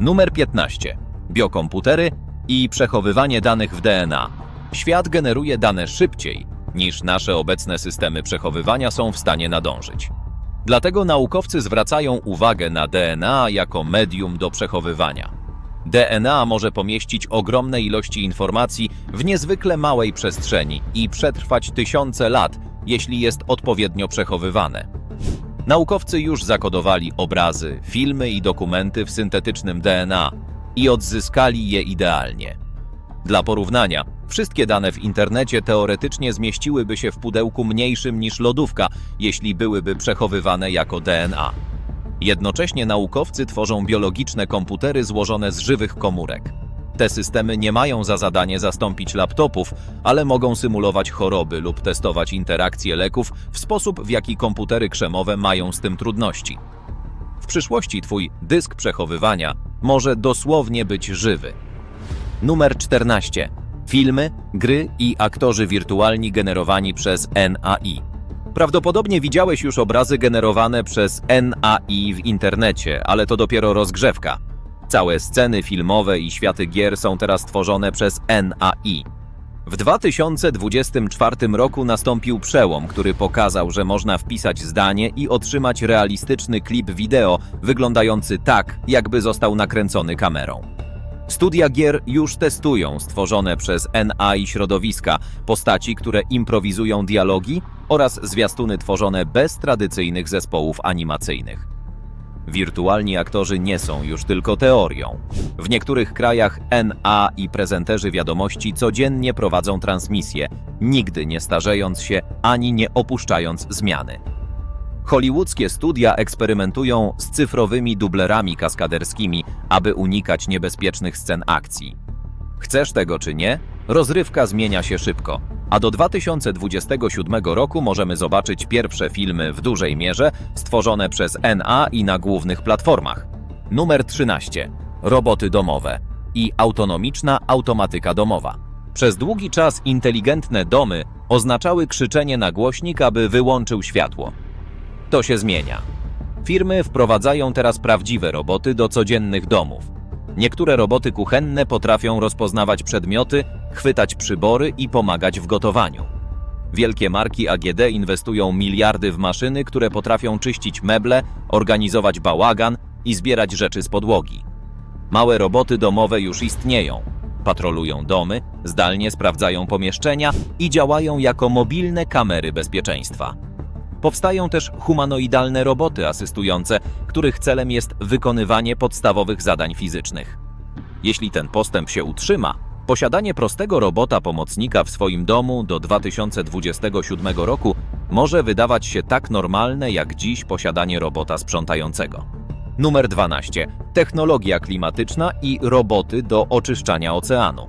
Numer 15. Biokomputery i przechowywanie danych w DNA. Świat generuje dane szybciej niż nasze obecne systemy przechowywania są w stanie nadążyć. Dlatego naukowcy zwracają uwagę na DNA jako medium do przechowywania. DNA może pomieścić ogromne ilości informacji w niezwykle małej przestrzeni i przetrwać tysiące lat, jeśli jest odpowiednio przechowywane. Naukowcy już zakodowali obrazy, filmy i dokumenty w syntetycznym DNA i odzyskali je idealnie. Dla porównania, wszystkie dane w internecie teoretycznie zmieściłyby się w pudełku mniejszym niż lodówka, jeśli byłyby przechowywane jako DNA. Jednocześnie naukowcy tworzą biologiczne komputery złożone z żywych komórek. Te systemy nie mają za zadanie zastąpić laptopów, ale mogą symulować choroby lub testować interakcje leków w sposób, w jaki komputery krzemowe mają z tym trudności. W przyszłości Twój dysk przechowywania może dosłownie być żywy. Numer 14. Filmy, gry i aktorzy wirtualni generowani przez NAI. Prawdopodobnie widziałeś już obrazy generowane przez NAI w internecie, ale to dopiero rozgrzewka. Całe sceny filmowe i światy gier są teraz tworzone przez NAI. W 2024 roku nastąpił przełom, który pokazał, że można wpisać zdanie i otrzymać realistyczny klip wideo wyglądający tak, jakby został nakręcony kamerą. Studia gier już testują stworzone przez NAI środowiska, postaci, które improwizują dialogi oraz zwiastuny tworzone bez tradycyjnych zespołów animacyjnych. Wirtualni aktorzy nie są już tylko teorią. W niektórych krajach NA i prezenterzy wiadomości codziennie prowadzą transmisje, nigdy nie starzejąc się ani nie opuszczając zmiany. Hollywoodzkie studia eksperymentują z cyfrowymi dublerami kaskaderskimi, aby unikać niebezpiecznych scen akcji. Chcesz tego czy nie, rozrywka zmienia się szybko, a do 2027 roku możemy zobaczyć pierwsze filmy w dużej mierze stworzone przez NA i na głównych platformach. Numer 13. Roboty domowe i autonomiczna automatyka domowa. Przez długi czas inteligentne domy oznaczały krzyczenie na głośnik, aby wyłączył światło. To się zmienia. Firmy wprowadzają teraz prawdziwe roboty do codziennych domów. Niektóre roboty kuchenne potrafią rozpoznawać przedmioty, chwytać przybory i pomagać w gotowaniu. Wielkie marki AGD inwestują miliardy w maszyny, które potrafią czyścić meble, organizować bałagan i zbierać rzeczy z podłogi. Małe roboty domowe już istnieją. Patrolują domy, zdalnie sprawdzają pomieszczenia i działają jako mobilne kamery bezpieczeństwa. Powstają też humanoidalne roboty asystujące, których celem jest wykonywanie podstawowych zadań fizycznych. Jeśli ten postęp się utrzyma, posiadanie prostego robota pomocnika w swoim domu do 2027 roku może wydawać się tak normalne jak dziś posiadanie robota sprzątającego. Numer 12. Technologia klimatyczna i roboty do oczyszczania oceanu.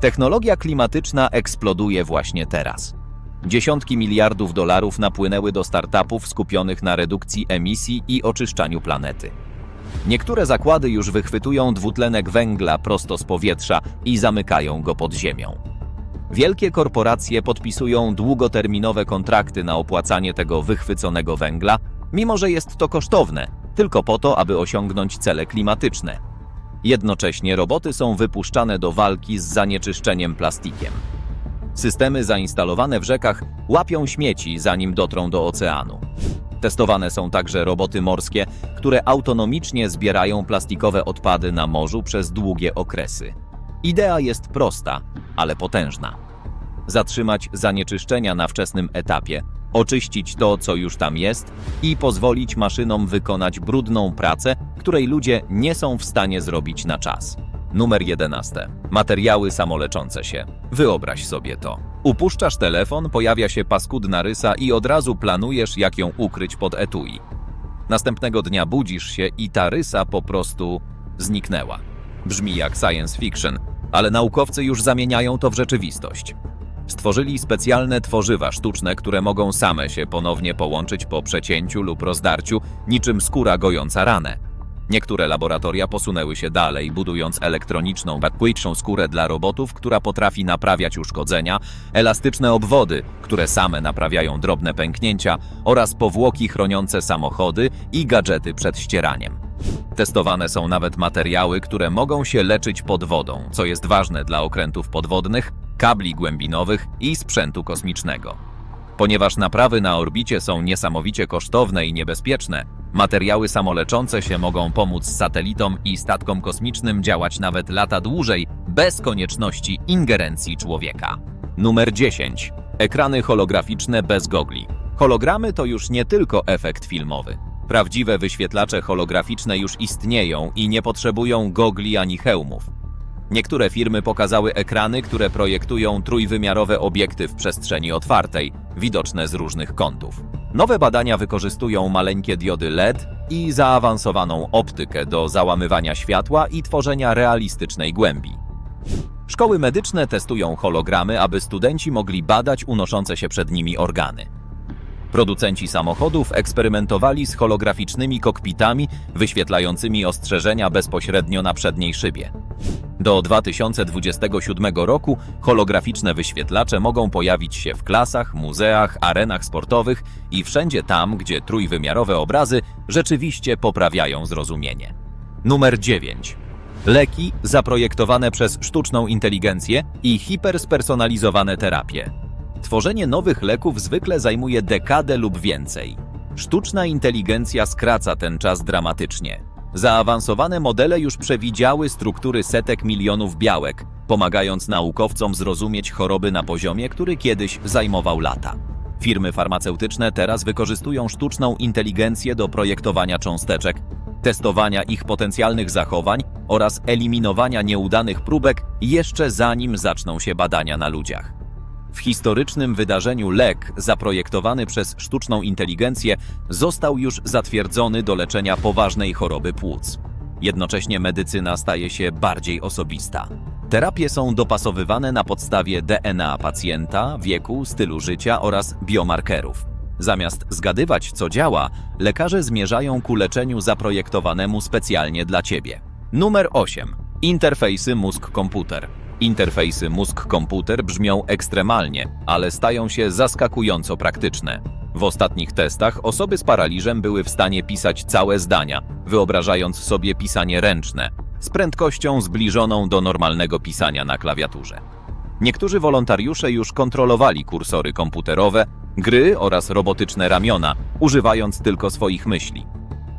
Technologia klimatyczna eksploduje właśnie teraz. Dziesiątki miliardów dolarów napłynęły do startupów skupionych na redukcji emisji i oczyszczaniu planety. Niektóre zakłady już wychwytują dwutlenek węgla prosto z powietrza i zamykają go pod ziemią. Wielkie korporacje podpisują długoterminowe kontrakty na opłacanie tego wychwyconego węgla, mimo że jest to kosztowne, tylko po to, aby osiągnąć cele klimatyczne. Jednocześnie roboty są wypuszczane do walki z zanieczyszczeniem plastikiem. Systemy zainstalowane w rzekach łapią śmieci, zanim dotrą do oceanu. Testowane są także roboty morskie, które autonomicznie zbierają plastikowe odpady na morzu przez długie okresy. Idea jest prosta, ale potężna. Zatrzymać zanieczyszczenia na wczesnym etapie, oczyścić to, co już tam jest i pozwolić maszynom wykonać brudną pracę, której ludzie nie są w stanie zrobić na czas. Numer 11. Materiały samoleczące się. Wyobraź sobie to. Upuszczasz telefon, pojawia się paskudna rysa i od razu planujesz, jak ją ukryć pod etui. Następnego dnia budzisz się i ta rysa po prostu zniknęła. Brzmi jak science fiction, ale naukowcy już zamieniają to w rzeczywistość. Stworzyli specjalne tworzywa sztuczne, które mogą same się ponownie połączyć po przecięciu lub rozdarciu, niczym skóra gojąca ranę. Niektóre laboratoria posunęły się dalej, budując elektroniczną, płynną skórę dla robotów, która potrafi naprawiać uszkodzenia, elastyczne obwody, które same naprawiają drobne pęknięcia oraz powłoki chroniące samochody i gadżety przed ścieraniem. Testowane są nawet materiały, które mogą się leczyć pod wodą, co jest ważne dla okrętów podwodnych, kabli głębinowych i sprzętu kosmicznego. Ponieważ naprawy na orbicie są niesamowicie kosztowne i niebezpieczne, materiały samoleczące się mogą pomóc satelitom i statkom kosmicznym działać nawet lata dłużej, bez konieczności ingerencji człowieka. Numer 10. Ekrany holograficzne bez gogli. Hologramy to już nie tylko efekt filmowy. Prawdziwe wyświetlacze holograficzne już istnieją i nie potrzebują gogli ani hełmów. Niektóre firmy pokazały ekrany, które projektują trójwymiarowe obiekty w przestrzeni otwartej, widoczne z różnych kątów. Nowe badania wykorzystują maleńkie diody LED i zaawansowaną optykę do załamywania światła i tworzenia realistycznej głębi. Szkoły medyczne testują hologramy, aby studenci mogli badać unoszące się przed nimi organy. Producenci samochodów eksperymentowali z holograficznymi kokpitami wyświetlającymi ostrzeżenia bezpośrednio na przedniej szybie. Do 2027 roku holograficzne wyświetlacze mogą pojawić się w klasach, muzeach, arenach sportowych i wszędzie tam, gdzie trójwymiarowe obrazy rzeczywiście poprawiają zrozumienie. Numer 9. Leki zaprojektowane przez sztuczną inteligencję i hiperspersonalizowane terapie. Tworzenie nowych leków zwykle zajmuje dekadę lub więcej. Sztuczna inteligencja skraca ten czas dramatycznie. Zaawansowane modele już przewidziały struktury setek milionów białek, pomagając naukowcom zrozumieć choroby na poziomie, który kiedyś zajmował lata. Firmy farmaceutyczne teraz wykorzystują sztuczną inteligencję do projektowania cząsteczek, testowania ich potencjalnych zachowań oraz eliminowania nieudanych próbek jeszcze zanim zaczną się badania na ludziach. W historycznym wydarzeniu lek, zaprojektowany przez sztuczną inteligencję, został już zatwierdzony do leczenia poważnej choroby płuc. Jednocześnie medycyna staje się bardziej osobista. Terapie są dopasowywane na podstawie DNA pacjenta, wieku, stylu życia oraz biomarkerów. Zamiast zgadywać, co działa, lekarze zmierzają ku leczeniu zaprojektowanemu specjalnie dla ciebie. Numer 8. Interfejsy mózg-komputer. Interfejsy mózg-komputer brzmią ekstremalnie, ale stają się zaskakująco praktyczne. W ostatnich testach osoby z paraliżem były w stanie pisać całe zdania, wyobrażając sobie pisanie ręczne, z prędkością zbliżoną do normalnego pisania na klawiaturze. Niektórzy wolontariusze już kontrolowali kursory komputerowe, gry oraz robotyczne ramiona, używając tylko swoich myśli.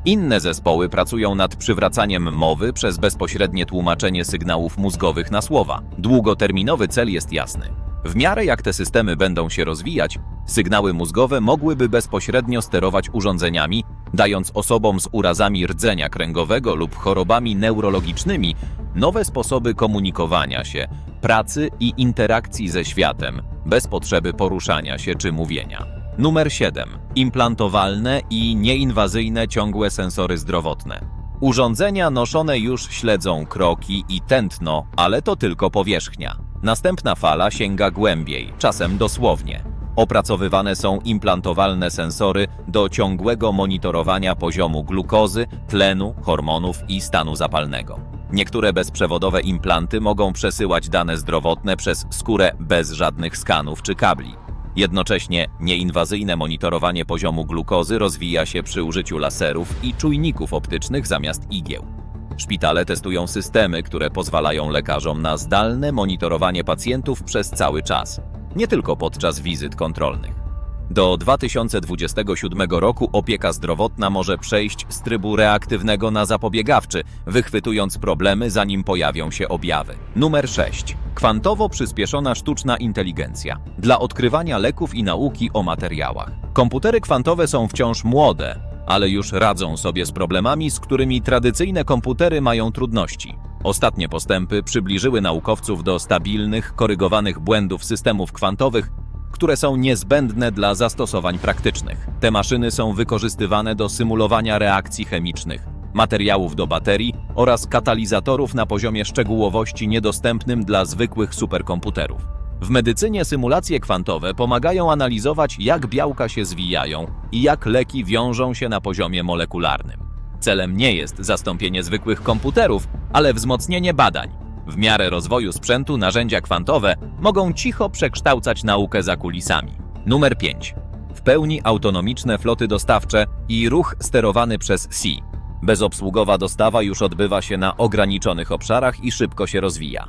Inne zespoły pracują nad przywracaniem mowy przez bezpośrednie tłumaczenie sygnałów mózgowych na słowa. Długoterminowy cel jest jasny. W miarę jak te systemy będą się rozwijać, sygnały mózgowe mogłyby bezpośrednio sterować urządzeniami, dając osobom z urazami rdzenia kręgowego lub chorobami neurologicznymi nowe sposoby komunikowania się, pracy i interakcji ze światem, bez potrzeby poruszania się czy mówienia. Numer 7. Implantowalne i nieinwazyjne ciągłe sensory zdrowotne. Urządzenia noszone już śledzą kroki i tętno, ale to tylko powierzchnia. Następna fala sięga głębiej, czasem dosłownie. Opracowywane są implantowalne sensory do ciągłego monitorowania poziomu glukozy, tlenu, hormonów i stanu zapalnego. Niektóre bezprzewodowe implanty mogą przesyłać dane zdrowotne przez skórę bez żadnych skanów czy kabli. Jednocześnie nieinwazyjne monitorowanie poziomu glukozy rozwija się przy użyciu laserów i czujników optycznych zamiast igieł. Szpitale testują systemy, które pozwalają lekarzom na zdalne monitorowanie pacjentów przez cały czas, nie tylko podczas wizyt kontrolnych. Do 2027 roku opieka zdrowotna może przejść z trybu reaktywnego na zapobiegawczy, wychwytując problemy zanim pojawią się objawy. Numer 6. Kwantowo przyspieszona sztuczna inteligencja dla odkrywania leków i nauki o materiałach. Komputery kwantowe są wciąż młode, ale już radzą sobie z problemami, z którymi tradycyjne komputery mają trudności. Ostatnie postępy przybliżyły naukowców do stabilnych, korygowanych błędów systemów kwantowych, które są niezbędne dla zastosowań praktycznych. Te maszyny są wykorzystywane do symulowania reakcji chemicznych, materiałów do baterii oraz katalizatorów na poziomie szczegółowości niedostępnym dla zwykłych superkomputerów. W medycynie symulacje kwantowe pomagają analizować, jak białka się zwijają i jak leki wiążą się na poziomie molekularnym. Celem nie jest zastąpienie zwykłych komputerów, ale wzmocnienie badań. W miarę rozwoju sprzętu narzędzia kwantowe mogą cicho przekształcać naukę za kulisami. Numer 5. W pełni autonomiczne floty dostawcze i ruch sterowany przez SI. Bezobsługowa dostawa już odbywa się na ograniczonych obszarach i szybko się rozwija.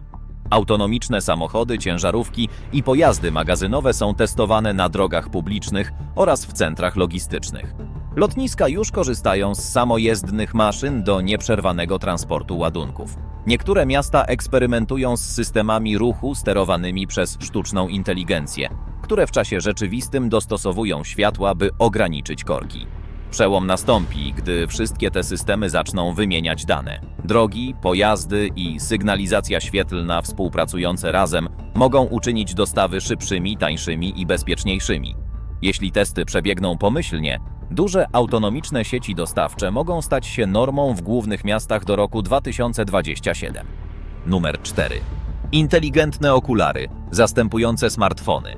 Autonomiczne samochody, ciężarówki i pojazdy magazynowe są testowane na drogach publicznych oraz w centrach logistycznych. Lotniska już korzystają z samojezdnych maszyn do nieprzerwanego transportu ładunków. Niektóre miasta eksperymentują z systemami ruchu sterowanymi przez sztuczną inteligencję, które w czasie rzeczywistym dostosowują światła, by ograniczyć korki. Przełom nastąpi, gdy wszystkie te systemy zaczną wymieniać dane. Drogi, pojazdy i sygnalizacja świetlna współpracujące razem mogą uczynić dostawy szybszymi, tańszymi i bezpieczniejszymi. Jeśli testy przebiegną pomyślnie, duże autonomiczne sieci dostawcze mogą stać się normą w głównych miastach do roku 2027. Numer 4. Inteligentne okulary, zastępujące smartfony.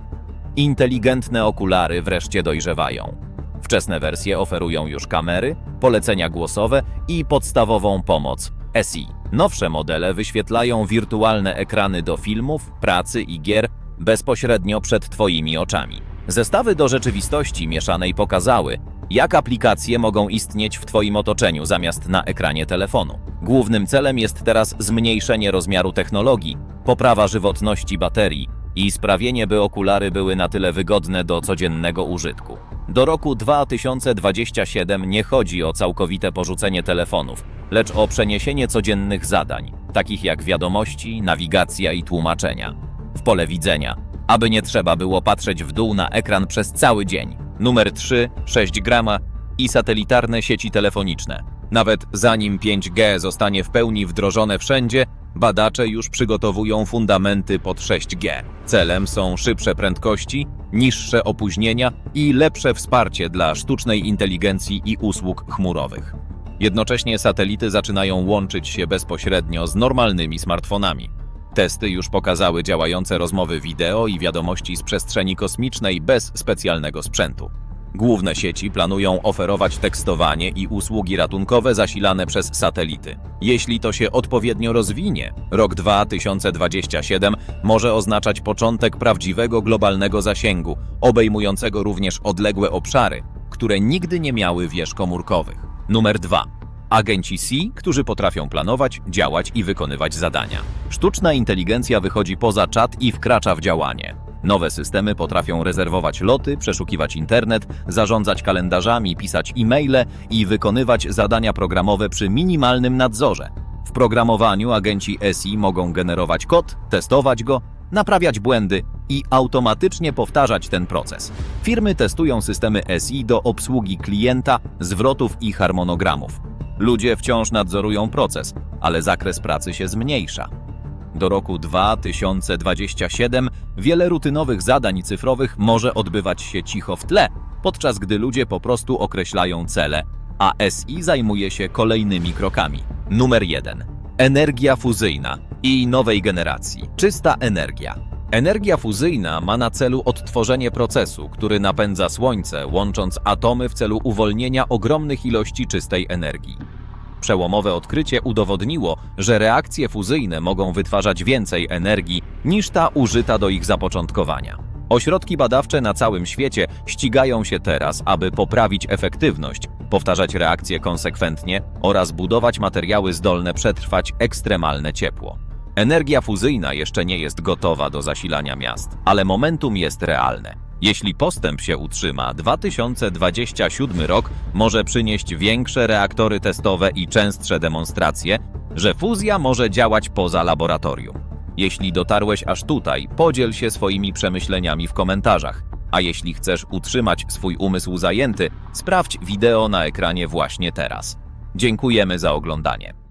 Inteligentne okulary wreszcie dojrzewają. Wczesne wersje oferują już kamery, polecenia głosowe i podstawową pomoc SI. Nowsze modele wyświetlają wirtualne ekrany do filmów, pracy i gier bezpośrednio przed Twoimi oczami. Zestawy do rzeczywistości mieszanej pokazały, jak aplikacje mogą istnieć w Twoim otoczeniu zamiast na ekranie telefonu. Głównym celem jest teraz zmniejszenie rozmiaru technologii, poprawa żywotności baterii i sprawienie, by okulary były na tyle wygodne do codziennego użytku. Do roku 2027 nie chodzi o całkowite porzucenie telefonów, lecz o przeniesienie codziennych zadań, takich jak wiadomości, nawigacja i tłumaczenia, w pole widzenia, aby nie trzeba było patrzeć w dół na ekran przez cały dzień. Numer 3, 6 grama i satelitarne sieci telefoniczne. Nawet zanim 5G zostanie w pełni wdrożone wszędzie, badacze już przygotowują fundamenty pod 6G. Celem są szybsze prędkości, niższe opóźnienia i lepsze wsparcie dla sztucznej inteligencji i usług chmurowych. Jednocześnie satelity zaczynają łączyć się bezpośrednio z normalnymi smartfonami. Testy już pokazały działające rozmowy wideo i wiadomości z przestrzeni kosmicznej bez specjalnego sprzętu. Główne sieci planują oferować tekstowanie i usługi ratunkowe zasilane przez satelity. Jeśli to się odpowiednio rozwinie, rok 2027 może oznaczać początek prawdziwego globalnego zasięgu, obejmującego również odległe obszary, które nigdy nie miały wież komórkowych. Numer 2. Agenci C, którzy potrafią planować, działać i wykonywać zadania. Sztuczna inteligencja wychodzi poza czat i wkracza w działanie. Nowe systemy potrafią rezerwować loty, przeszukiwać internet, zarządzać kalendarzami, pisać e-maile i wykonywać zadania programowe przy minimalnym nadzorze. W programowaniu agenci SI mogą generować kod, testować go, naprawiać błędy i automatycznie powtarzać ten proces. Firmy testują systemy SI do obsługi klienta, zwrotów i harmonogramów. Ludzie wciąż nadzorują proces, ale zakres pracy się zmniejsza. Do roku 2027 wiele rutynowych zadań cyfrowych może odbywać się cicho w tle, podczas gdy ludzie po prostu określają cele, a SI zajmuje się kolejnymi krokami. Numer 1. Energia fuzyjna i nowej generacji. Czysta energia. Energia fuzyjna ma na celu odtworzenie procesu, który napędza Słońce, łącząc atomy w celu uwolnienia ogromnych ilości czystej energii. Przełomowe odkrycie udowodniło, że reakcje fuzyjne mogą wytwarzać więcej energii niż ta użyta do ich zapoczątkowania. Ośrodki badawcze na całym świecie ścigają się teraz, aby poprawić efektywność, powtarzać reakcje konsekwentnie oraz budować materiały zdolne przetrwać ekstremalne ciepło. Energia fuzyjna jeszcze nie jest gotowa do zasilania miast, ale momentum jest realne. Jeśli postęp się utrzyma, 2027 rok może przynieść większe reaktory testowe i częstsze demonstracje, że fuzja może działać poza laboratorium. Jeśli dotarłeś aż tutaj, podziel się swoimi przemyśleniami w komentarzach. A jeśli chcesz utrzymać swój umysł zajęty, sprawdź wideo na ekranie właśnie teraz. Dziękujemy za oglądanie.